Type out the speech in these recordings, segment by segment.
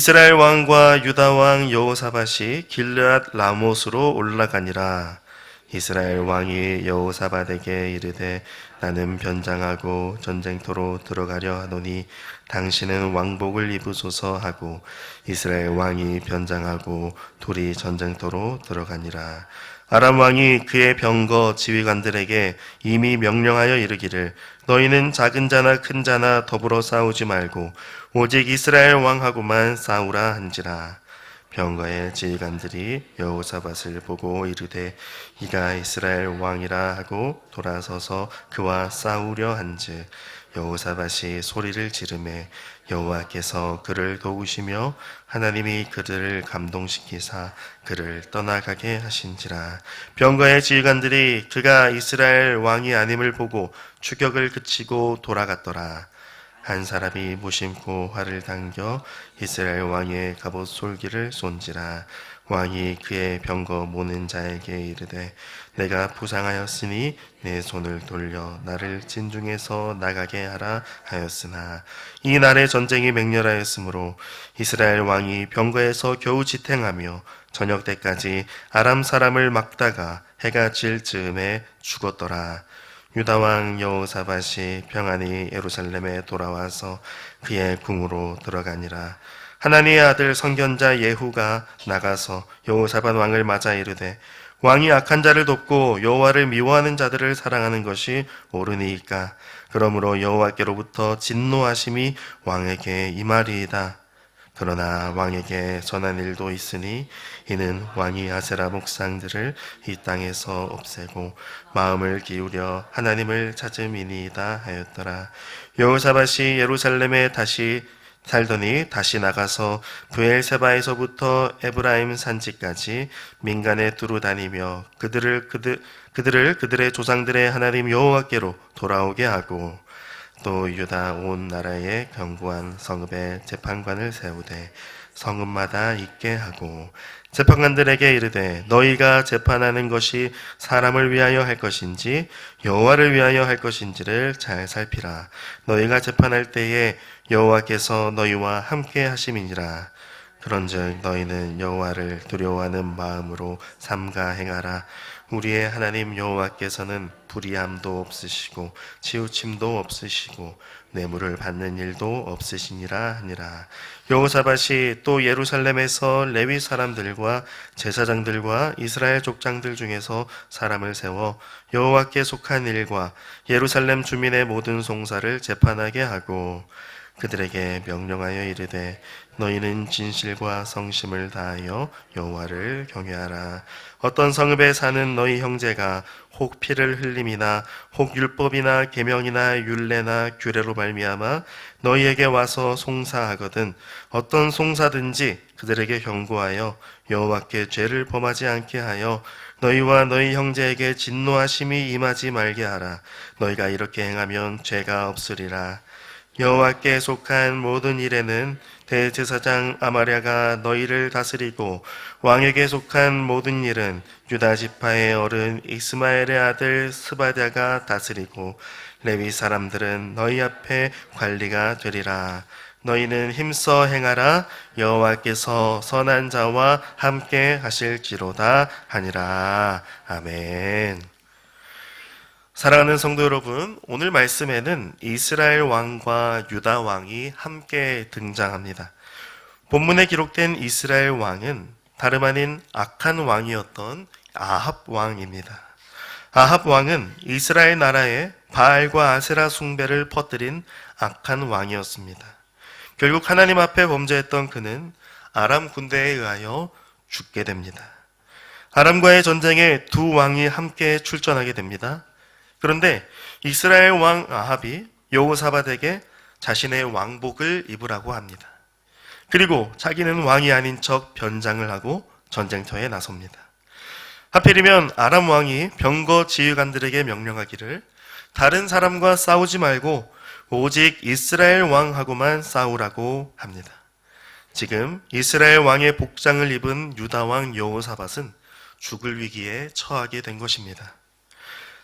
이스라엘 왕과 유다 왕 여호사밧이 길르앗 라못으로 올라가니라. 이스라엘 왕이 여호사밧에게 이르되 나는 변장하고 전쟁터로 들어가려 하노니 당신은 왕복을 입으소서 하고 이스라엘 왕이 변장하고 둘이 전쟁터로 들어가니라. 아람 왕이 그의 병거 지휘관들에게 이미 명령하여 이르기를 너희는 작은 자나 큰 자나 더불어 싸우지 말고 오직 이스라엘 왕하고만 싸우라 한지라. 병거의 지휘관들이 여호사밧을 보고 이르되 이가 이스라엘 왕이라 하고 돌아서서 그와 싸우려 한즉 여호사밧이 소리를 지르매 여호와께서 그를 도우시며 하나님이 그들을 감동시키사 그를 떠나가게 하신지라. 병거의 지휘관들이 그가 이스라엘 왕이 아님을 보고 추격을 그치고 돌아갔더라. 한 사람이 무심코 활을 당겨 이스라엘 왕의 갑옷 솔기를 쏜지라 왕이 그의 병거 모는 자에게 이르되 내가 부상하였으니 내 손을 돌려 나를 진 중에서 나가게 하라 하였으나 이 날에 전쟁이 맹렬하였으므로 이스라엘 왕이 병거에서 겨우 지탱하며 저녁 때까지 아람 사람을 막다가 해가 질 즈음에 죽었더라 유다 왕 여호사밧이 평안히 예루살렘에 돌아와서 그의 궁으로 들어가니라. 하나님의 아들 선견자 예후가 나가서 여호사밧 왕을 맞아 이르되 왕이 악한 자를 돕고 여호와를 미워하는 자들을 사랑하는 것이 옳으니까 그러므로 여호와께로부터 진노하심이 왕에게 임하리이다. 그러나 왕에게 전한 일도 있으니 이는 왕이 아세라 목상들을 이 땅에서 없애고 마음을 기울여 하나님을 찾음이니이다 하였더라. 여호사밧이 예루살렘에 다시 살더니 다시 나가서 부엘세바에서부터 에브라임 산지까지 민간에 두루 다니며 그들을 그들 그들을 그들의 조상들의 하나님 여호와께로 돌아오게 하고 또 유다 온 나라에 견고한 성읍에 재판관을 세우되 성읍마다 있게 하고 재판관들에게 이르되 너희가 재판하는 것이 사람을 위하여 할 것인지 여호와를 위하여 할 것인지를 잘 살피라. 너희가 재판할 때에 여호와께서 너희와 함께 하심이니라. 그런즉 너희는 여호와를 두려워하는 마음으로 삼가 행하라. 우리의 하나님 여호와께서는 불의함도 없으시고 치우침도 없으시고 뇌물을 받는 일도 없으시니라 하니라. 여호사밧이 또 예루살렘에서 레위 사람들과 제사장들과 이스라엘 족장들 중에서 사람을 세워 여호와께 속한 일과 예루살렘 주민의 모든 송사를 재판하게 하고 그들에게 명령하여 이르되 너희는 진실과 성심을 다하여 여호와를 경외하라. 어떤 성읍에 사는 너희 형제가 혹 피를 흘림이나 혹 율법이나 계명이나 율례나 규례로 말미암아 너희에게 와서 송사하거든 어떤 송사든지 그들에게 경고하여 여호와께 죄를 범하지 않게 하여 너희와 너희 형제에게 진노하심이 임하지 말게 하라. 너희가 이렇게 행하면 죄가 없으리라. 여호와께 속한 모든 일에는 대제사장 아마랴가 너희를 다스리고 왕에게 속한 모든 일은 유다 지파의 어른 이스마엘의 아들 스바랴가 다스리고 레위 사람들은 너희 앞에 관리가 되리라. 너희는 힘써 행하라 여호와께서 선한 자와 함께 하실지로다 하니라. 아멘. 사랑하는 성도 여러분, 오늘 말씀에는 이스라엘 왕과 유다 왕이 함께 등장합니다. 본문에 기록된 이스라엘 왕은 다름 아닌 악한 왕이었던 아합 왕입니다. 아합 왕은 이스라엘 나라에 바알과 아세라 숭배를 퍼뜨린 악한 왕이었습니다. 결국 하나님 앞에 범죄했던 그는 아람 군대에 의하여 죽게 됩니다. 아람과의 전쟁에 두 왕이 함께 출전하게 됩니다. 그런데 이스라엘 왕 아합이 여호사밧에게 자신의 왕복을 입으라고 합니다. 그리고 자기는 왕이 아닌 척 변장을 하고 전쟁터에 나섭니다. 하필이면 아람 왕이 병거 지휘관들에게 명령하기를 다른 사람과 싸우지 말고 오직 이스라엘 왕하고만 싸우라고 합니다. 지금 이스라엘 왕의 복장을 입은 유다 왕 여호사밧은 죽을 위기에 처하게 된 것입니다.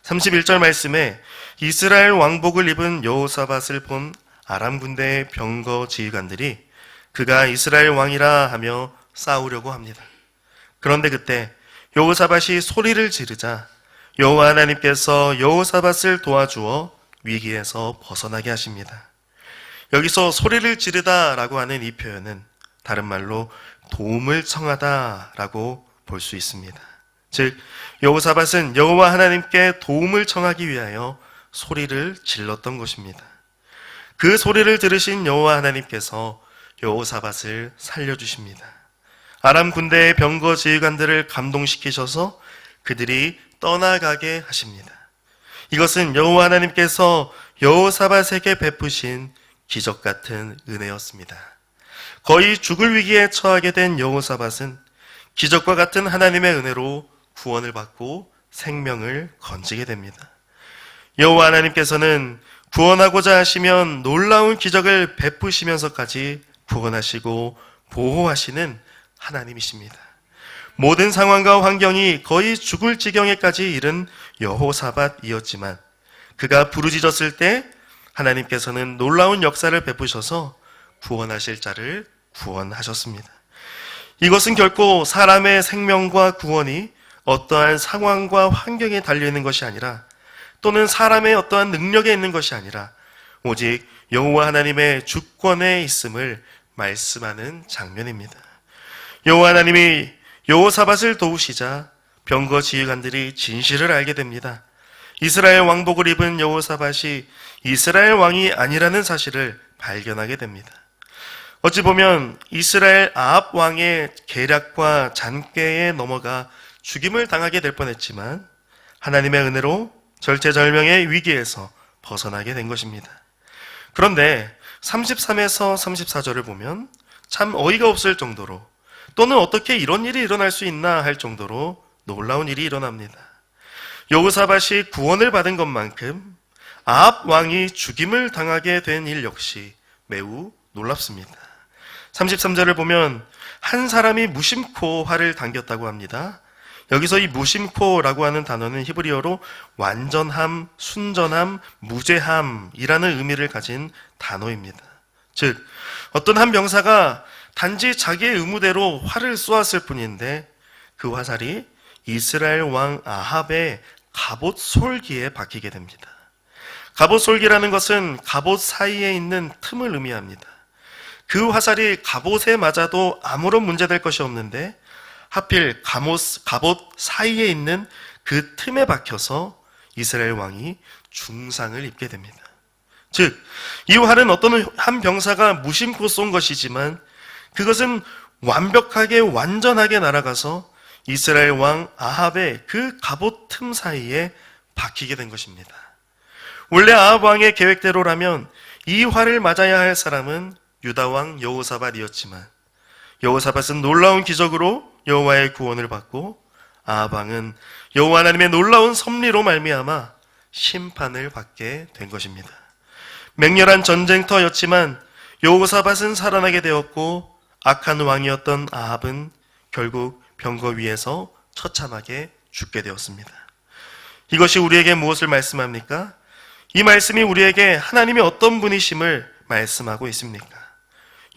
31절 말씀에 이스라엘 왕복을 입은 여호사밧을 본 아람 군대의 병거 지휘관들이 그가 이스라엘 왕이라 하며 싸우려고 합니다. 그런데 그때 여호사밧이 소리를 지르자 여호와 하나님께서 여호사밧을 도와주어 위기에서 벗어나게 하십니다. 여기서 소리를 지르다라고 하는 이 표현은 다른 말로 도움을 청하다라고 볼 수 있습니다. 즉 여호사밧은 여호와 하나님께 도움을 청하기 위하여 소리를 질렀던 것입니다. 그 소리를 들으신 여호와 하나님께서 여호사밧을 살려주십니다. 아람 군대의 병거 지휘관들을 감동시키셔서 그들이 떠나가게 하십니다. 이것은 여호와 하나님께서 여호사밧에게 베푸신 기적 같은 은혜였습니다. 거의 죽을 위기에 처하게 된 여호사밧은 기적과 같은 하나님의 은혜로 구원을 받고 생명을 건지게 됩니다. 여호와 하나님께서는 구원하고자 하시면 놀라운 기적을 베푸시면서까지 구원하시고 보호하시는 하나님이십니다. 모든 상황과 환경이 거의 죽을 지경에까지 이른 여호사밧이었지만 그가 부르짖었을 때 하나님께서는 놀라운 역사를 베푸셔서 구원하실 자를 구원하셨습니다. 이것은 결코 사람의 생명과 구원이 어떠한 상황과 환경에 달려 있는 것이 아니라 또는 사람의 어떠한 능력에 있는 것이 아니라 오직 여호와 하나님의 주권에 있음을 말씀하는 장면입니다. 여호와 하나님이 여호사밧을 도우시자 병거 지휘관들이 진실을 알게 됩니다. 이스라엘 왕복을 입은 여호사밧이 이스라엘 왕이 아니라는 사실을 발견하게 됩니다. 어찌 보면 이스라엘 아합 왕의 계략과 잔꾀에 넘어가 죽임을 당하게 될 뻔했지만 하나님의 은혜로 절체절명의 위기에서 벗어나게 된 것입니다. 그런데 33에서 34절을 보면 참 어이가 없을 정도로 또는 어떻게 이런 일이 일어날 수 있나 할 정도로 놀라운 일이 일어납니다. 여호사밧이 구원을 받은 것만큼 아합 왕이 죽임을 당하게 된 일 역시 매우 놀랍습니다. 33절을 보면 한 사람이 무심코 활을 당겼다고 합니다. 여기서 이 무심코라고 하는 단어는 히브리어로 완전함, 순전함, 무죄함이라는 의미를 가진 단어입니다. 즉, 어떤 한 병사가 단지 자기의 의무대로 활을 쏘았을 뿐인데 그 화살이 이스라엘 왕 아합의 갑옷 솔기에 박히게 됩니다. 갑옷 솔기라는 것은 갑옷 사이에 있는 틈을 의미합니다. 그 화살이 갑옷에 맞아도 아무런 문제될 것이 없는데 하필 갑옷, 갑옷 사이에 있는 그 틈에 박혀서 이스라엘 왕이 중상을 입게 됩니다. 즉, 이 활은 어떤 한 병사가 무심코 쏜 것이지만 그것은 완벽하게 완전하게 날아가서 이스라엘 왕 아합의 그 갑옷 틈 사이에 박히게 된 것입니다. 원래 아합 왕의 계획대로라면 이 활을 맞아야 할 사람은 유다 왕 여호사밧이었지만 여호사밧은 놀라운 기적으로 여호와의 구원을 받고 아합 왕은 여호와 하나님의 놀라운 섭리로 말미암아 심판을 받게 된 것입니다. 맹렬한 전쟁터였지만 여호사밧은 살아나게 되었고 악한 왕이었던 아합은 결국 병거 위에서 처참하게 죽게 되었습니다. 이것이 우리에게 무엇을 말씀합니까? 이 말씀이 우리에게 하나님이 어떤 분이심을 말씀하고 있습니까?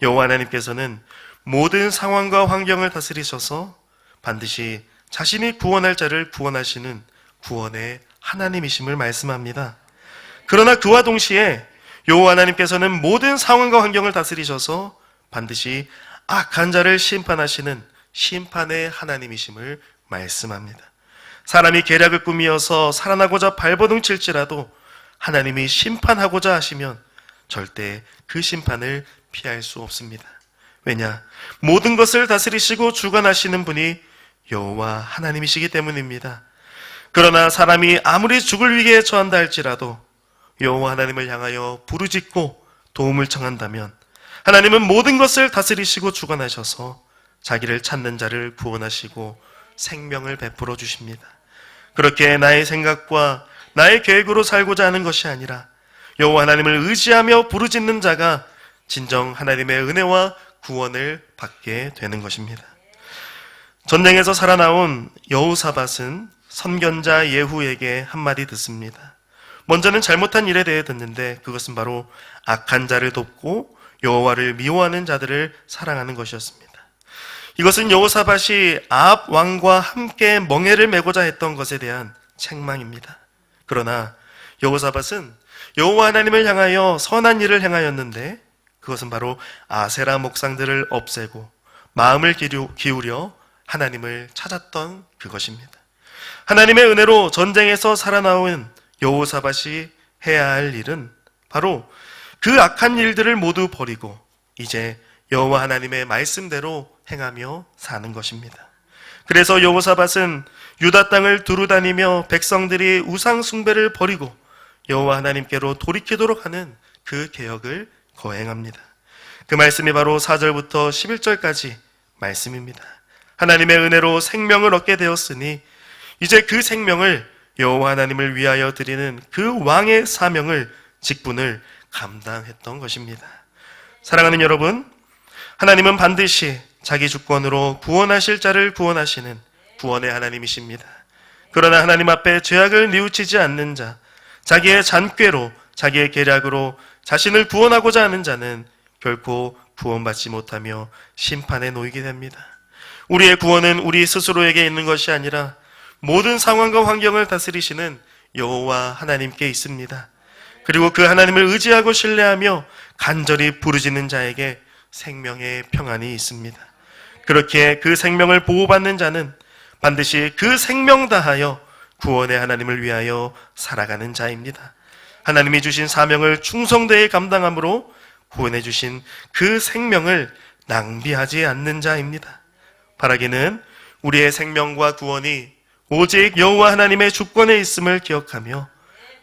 여호와 하나님께서는 모든 상황과 환경을 다스리셔서 반드시 자신이 구원할 자를 구원하시는 구원의 하나님이심을 말씀합니다. 그러나 그와 동시에 여호와 하나님께서는 모든 상황과 환경을 다스리셔서 반드시 악한 자를 심판하시는 심판의 하나님이심을 말씀합니다. 사람이 계략을 꾸미어서 살아나고자 발버둥 칠지라도 하나님이 심판하고자 하시면 절대 그 심판을 피할 수 없습니다. 왜냐? 모든 것을 다스리시고 주관하시는 분이 여호와 하나님이시기 때문입니다. 그러나 사람이 아무리 죽을 위기에 처한다 할지라도 여호와 하나님을 향하여 부르짖고 도움을 청한다면 하나님은 모든 것을 다스리시고 주관하셔서 자기를 찾는 자를 구원하시고 생명을 베풀어 주십니다. 그렇게 나의 생각과 나의 계획으로 살고자 하는 것이 아니라 여호와 하나님을 의지하며 부르짖는 자가 진정 하나님의 은혜와 구원을 받게 되는 것입니다. 전쟁에서 살아나온 여우사밧은 선견자 예후에게 한마디 듣습니다. 먼저는 잘못한 일에 대해 듣는데 그것은 바로 악한 자를 돕고 여호와를 미워하는 자들을 사랑하는 것이었습니다. 이것은 여호사밧이 아합 왕과 함께 멍해를 메고자 했던 것에 대한 책망입니다. 그러나 여호사밧은 여호와 하나님을 향하여 선한 일을 행하였는데 그것은 바로 아세라 목상들을 없애고 마음을 기울여 하나님을 찾았던 그것입니다. 하나님의 은혜로 전쟁에서 살아나온 여호사밧이 해야 할 일은 바로 그 악한 일들을 모두 버리고 이제 여호와 하나님의 말씀대로 행하며 사는 것입니다. 그래서 여호사밧은 유다 땅을 두루 다니며 백성들이 우상 숭배를 버리고 여호와 하나님께로 돌이키도록 하는 그 개혁을 거행합니다. 그 말씀이 바로 4절부터 11절까지 말씀입니다. 하나님의 은혜로 생명을 얻게 되었으니 이제 그 생명을 여호와 하나님을 위하여 드리는 그 왕의 사명을 직분을 감당했던 것입니다. 사랑하는 여러분, 하나님은 반드시 자기 주권으로 구원하실 자를 구원하시는 구원의 하나님이십니다. 그러나 하나님 앞에 죄악을 뉘우치지 않는 자, 자기의 잔꾀로, 자기의 계략으로 자신을 구원하고자 하는 자는 결코 구원받지 못하며 심판에 놓이게 됩니다. 우리의 구원은 우리 스스로에게 있는 것이 아니라 모든 상황과 환경을 다스리시는 여호와 하나님께 있습니다. 그리고 그 하나님을 의지하고 신뢰하며 간절히 부르짖는 자에게 생명의 평안이 있습니다. 그렇게 그 생명을 보호받는 자는 반드시 그 생명 다하여 구원의 하나님을 위하여 살아가는 자입니다. 하나님이 주신 사명을 충성되이 감당함으로 구원해 주신 그 생명을 낭비하지 않는 자입니다. 바라기는 우리의 생명과 구원이 오직 여호와 하나님의 주권에 있음을 기억하며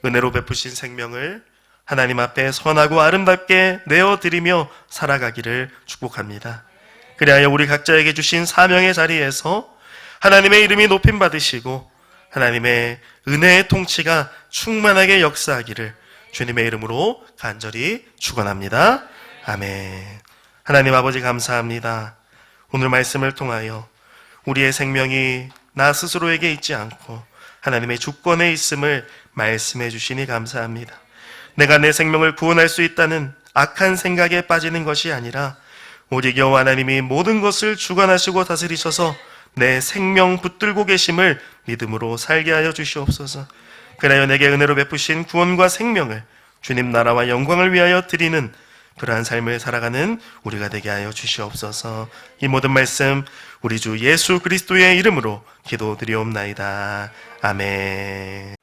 은혜로 베푸신 생명을 하나님 앞에 선하고 아름답게 내어 드리며 살아가기를 축복합니다. 그리하여 우리 각자에게 주신 사명의 자리에서 하나님의 이름이 높임 받으시고 하나님의 은혜의 통치가 충만하게 역사하기를 주님의 이름으로 간절히 축원합니다. 아멘. 하나님 아버지 감사합니다. 오늘 말씀을 통하여 우리의 생명이 나 스스로에게 있지 않고 하나님의 주권에 있음을 말씀해 주시니 감사합니다. 내가 내 생명을 구원할 수 있다는 악한 생각에 빠지는 것이 아니라 오직 여호와 하나님이 모든 것을 주관하시고 다스리셔서 내 생명 붙들고 계심을 믿음으로 살게 하여 주시옵소서. 그나여 내게 은혜로 베푸신 구원과 생명을 주님 나라와 영광을 위하여 드리는 그러한 삶을 살아가는 우리가 되게 하여 주시옵소서. 이 모든 말씀 우리 주 예수 그리스도의 이름으로 기도드리옵나이다. 아멘.